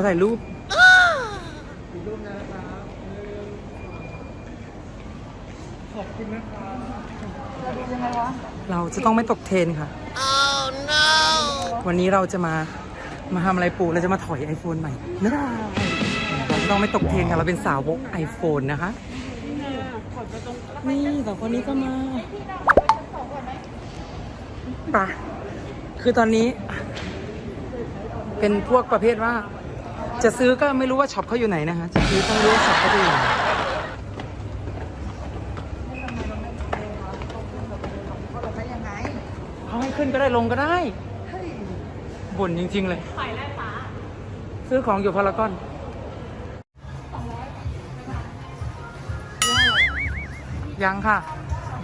อถ่ายรูปขอบคุณนะครับยังไงวะ เราจะต้องไม่ตกเทรนค่ะวันนี้เราจะมา มาทำอะไรปู เราจะมาถอย iPhone ใหม่ไม่ได้เราจะต้องไม่ตกเทรนค่ะ เราเป็นสาวก iPhone นะคะ นี่สองคนนี้ก็มาปะคือตอนนี้ เป็นพวกประเภทว่า จะซื้อก็ไม่รู้ว่าช็อปเขาอยู่ไหนนะคะจะซื้อต้องรู้ว่าช็อปเขาอยู่ไหนเขาให้ขึ้นก็ได้ลงก็ได้บ่นจริง ๆ เลยซื้อของอยู่พารากอนยังค่ะ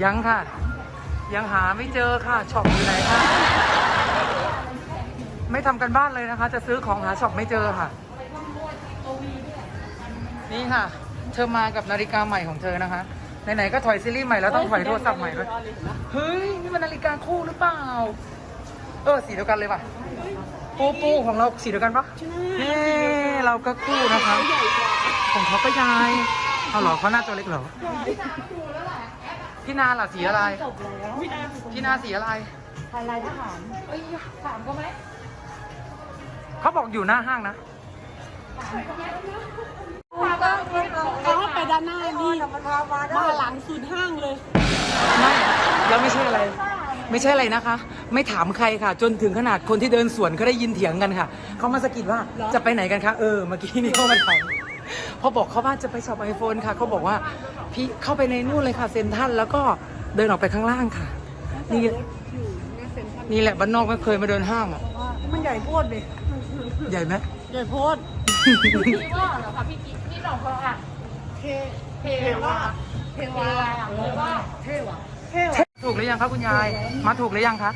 ยังค่ะ ยังหาไม่เจอค่ะช็อปอยู่ไหนค่ะ ไม่ทำกันบ้านเลยนะคะ จะซื้อของหาช็อปไม่เจอค่ะ นี่ค่ะ เธอมากับนาฬิกาใหม่ของเธอนะคะ ไหนๆก็ถอยซีรีส์ใหม่แล้วต้องถอยโทรศัพท์ใหม่ด้วยเฮ้ย นี่มันนาฬิกาคู่หรือเปล่า เออ สีเดียวกันเลยป่ะ ปูปูของเราสีเดียวกันปะเฮ้เราก็คู่นะคะ ของเขาก็ยาย เอาเหรอเขาหน้าตัวเล็กเหรอ พี่นาล่ะสีอะไร พี่นาสีอะไรไทยลายทหารถามก็ไหมเขาบอกอยู่หน้าห้างนะ เขาให้ไปด้านหน้านี่มาหลังสุดห้างเลย ไม่แล้วไม่ใช่อะไร ไม่ใช่อะไรนะคะ ไม่ถามใครค่ะ จนถึงขนาดคนที่เดินสวนเขาได้ยินเถียงกันค่ะเขามาสะกิดว่าจะไปไหนกันคะเออเมื่อกี้นี่เขามาถามพอบอกเขาว่าจะไปช็อปไอโฟนค่ะเขาบอกว่าพี่เข้าไปในนู่นเลยค่ะเซ็นทรัลแล้วก็เดินออกไปข้างล่างค่ะนี่นี่แหละบ้านนอกไม่เคยมาเดินห้างอะมันใหญ่โพดเลยใหญ่ไหมใหญ่โพด พี่ว่าเหรอคะพี่กิ๊กพี่หน่องเขาอะเทเทว่าเทวาเทว่าเท่ว่ะเท่ว่ะถูกหรือยังคะคุณยาย มาถูกหรือยังคะ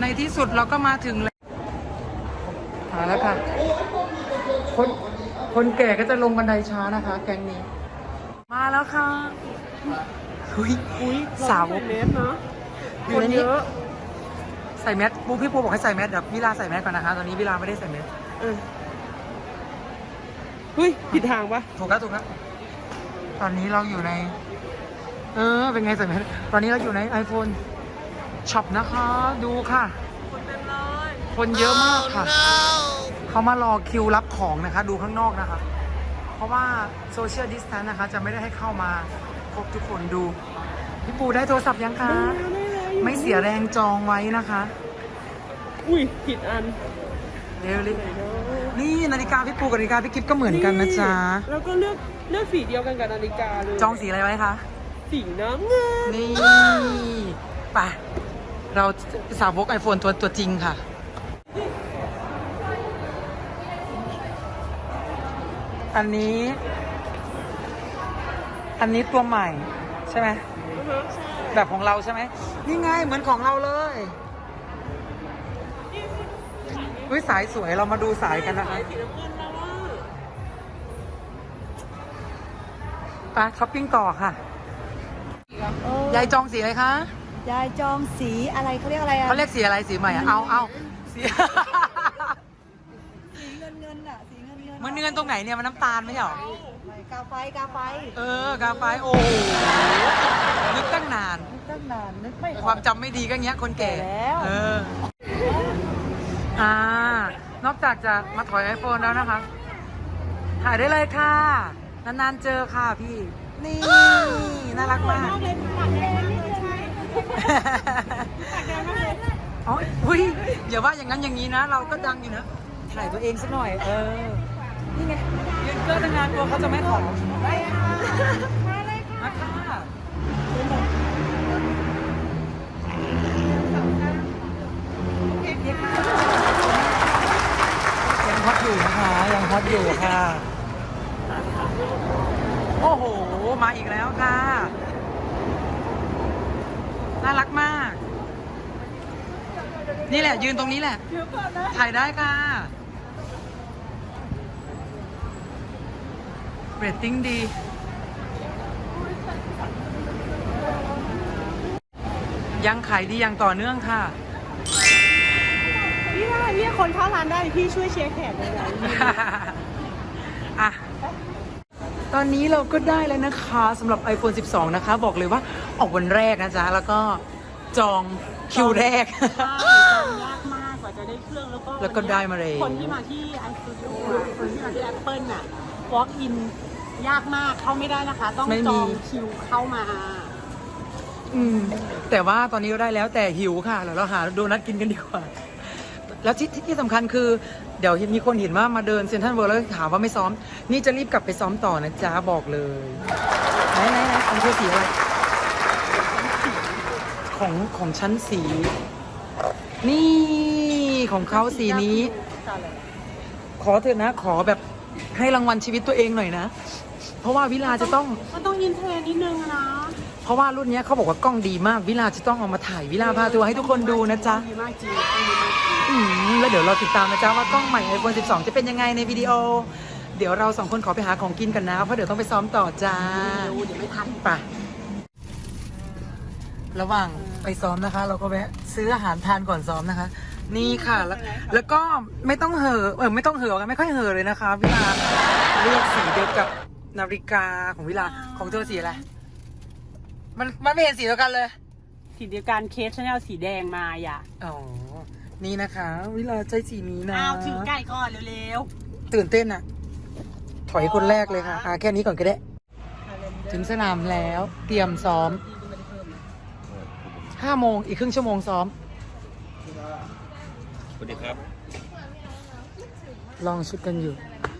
ในที่สุดเราก็มาถึงแล้วมาแล้วค่ะ คนคนแก่ก็จะลงบันไดช้านะคะ แกงนี้ มาแล้วค่ะหุยอุ้ยสาวเมตรนะอยู่ในนี้ใส่แมสปูพี่ปูบอกให้ใส่แมสเดี๋ยววิลาใส่แมสก่อนนะคะ ตอนนี้วิลาไม่ได้ใส่แมส เออเฮ้ยผิดทางปะถูกแล้วถูกแล้วตอนนี้เราอยู่ใน เออ เป็นไงใส่แมสตอนนี้เราอยู่ใน iPhone ช็อปนะคะ ดูค่ะ คนเยอะมากค่ะ เขามารอคิวรับของนะคะ ดูข้างนอกนะคะ เพราะว่าโซเชียลดิส a ทนนะคะ จะไม่ได้ให้เข้ามาครบทุกคนดู พี่ปูได้โทรศัพท์ยังคะ ไม่เสียแรงจองไว้นะคะ อุ้ยผิดอัน เร็วเลย นี่นาฬิกาพี่ปูกับนาฬิกาพี่กิ๊บก็เหมือนกันนะจ๊ะ แล้วก็เลือกเลือกสีเดียวกันกับนาฬิกาเลยจองสีอะไรไว้คะ สีน้ำเงิน นี่ไปเราสาวกไอโฟนตัวตัวจริงค่ะ อันนี้ อันนี้ตัวใหม่ใช่ไหม แบบของเราใช่ไหม นี่ไงเหมือนของเราเลย วิสายสวยเรามาดูสายกันนะคะสีน้ำเงินแล้วว่าไปช้อปปิ้งต่อค่ะยายจองสีอะไรคะยายจองสีอะไรเขาเรียกอะไรอะเขาเรียกสีอะไรสีใหม่อะเอาเอาสี สีเงินเงินอะสีเงินเงินมันเงินตรงไหนเนี่ยมันน้ำตาลไม่ใช่เหรอกาไฟกาไฟเออกาไฟโอ้โหนึกตั้งนาน นึกตั้งนานนึกไม่อคอวากมจำไม่ดีก็เงี้ยคนแก่แก่แล้ว เอออ่า นอกจากจะมาถอยไอโฟนแล้วนะคะ ถ่ายได้เลยค่ะ นานๆเจอค่ะพี่ นี่ น่ารักมากอ๋ออุ้ยอย่าว่าอย่างนั้นอย่างนี้นะ เราก็ดังอยู่นะ ถ่ายตัวเองสักหน่อย เออ นี่ไงยืนเกอร์ตั้งนานตัวเขาจะไม่ขอได้ค่ะ อยู่ค่ะ โอ้โห มาอีกแล้วค่ะ น่ารักมาก นี่แหละ ยืนตรงนี้แหละ ถ่ายได้ค่ะเรตติ้งดียังขายดีอย่างต่อเนื่องค่ะ พี่ถ่ายเรียกคนเข้าร้านได้พี่ช่วยเชียร์แขกเลยนะอะตอนนี้เราก็ได้แล้วนะคะสำหรับ iPhone 12 นะคะ บอกเลยว่าออกวันแรกนะจ๊ะ แล้วก็จองคิวแรกใช่ยากมากกว่าจะได้เครื่องแล้วก็แล้วก็ได้มาเลย คนที่มาที่ไอสตูดิโอคนที่มาที่ Apple น่ะ walk in ยากมากเข้าไม่ได้นะคะ ต้องไม่มีจองคิวเข้ามาอืมแต่ว่าตอนนี้ก็ได้แล้วแต่หิวค่ะเดี๋ยวเราหาโดนัทกินกันดีกว่า แล้วที่ที่ที่สำคัญคือเดี๋ยวมีคนเห็นว่ามาเดินเซ็นทรัลเวิลด์แล้วถามว่าไม่ซ้อม นี่จะรีบกลับไปซ้อมต่อนะจ๊ะบอกเลยไหนไหนไหนของเธอสีอะไรของของชั้นสี นี่ของเขาสีนี้ ขอเถอะนะขอแบบให้รางวัลชีวิตตัวเองหน่อยนะ เพราะว่าวิลาจะต้อง มันต้องอินเทรนนิดนึงนะ เพราะว่ารุ่นเนี้ยเขาบอกว่ากล้องดีมากวิลาจะต้องเอามาถ่ายวิลาพาทัวร์ให้ทุกคนดูนะจ๊ะดีมากจริงต้องดีมากจริงอืมแล้วเดี๋ยวเราติดตามนะจ๊ะว่ากล้องใหม่ iPhone 12 จะเป็นยังไงในวิดีโอ เดี๋ยวเราสองคนขอไปหาของกินกันนะเพราะเดี๋ยวต้องไปซ้อมต่อจ้าดูเดี๋ยวไม่ทันไประหว่างไปซ้อมนะคะ เราก็แวะซื้ออาหารทานก่อนซ้อมนะคะ นี่ค่ะแล้วแล้วก็ไม่ต้องเห่อะเออไม่ต้องเห่อะกันไม่ค่อยเห่อะเลยนะคะวิลาเลือกสีเดียวกับนาฬิกาของวิลาของเธอสีอะไร มันมันไม่เห็นสีเดียวกันเลยสีเดียวกันเคสชาแนลสีแดงมาอย่าอ๋อนี่นะคะวิลาใจสีนี้นะอ้าวถือไก่ก่อนเร็วตื่นเต้นอะถอยคนแรกเลยค่ะอะแค่นี้ก่อนก็ได้ๆถึงสนามแล้วเตรียมซ้อมห้าโมงอีกครึ่งชั่วโมงซ้อมสวัสดีครับ ลองชุดกันอยู่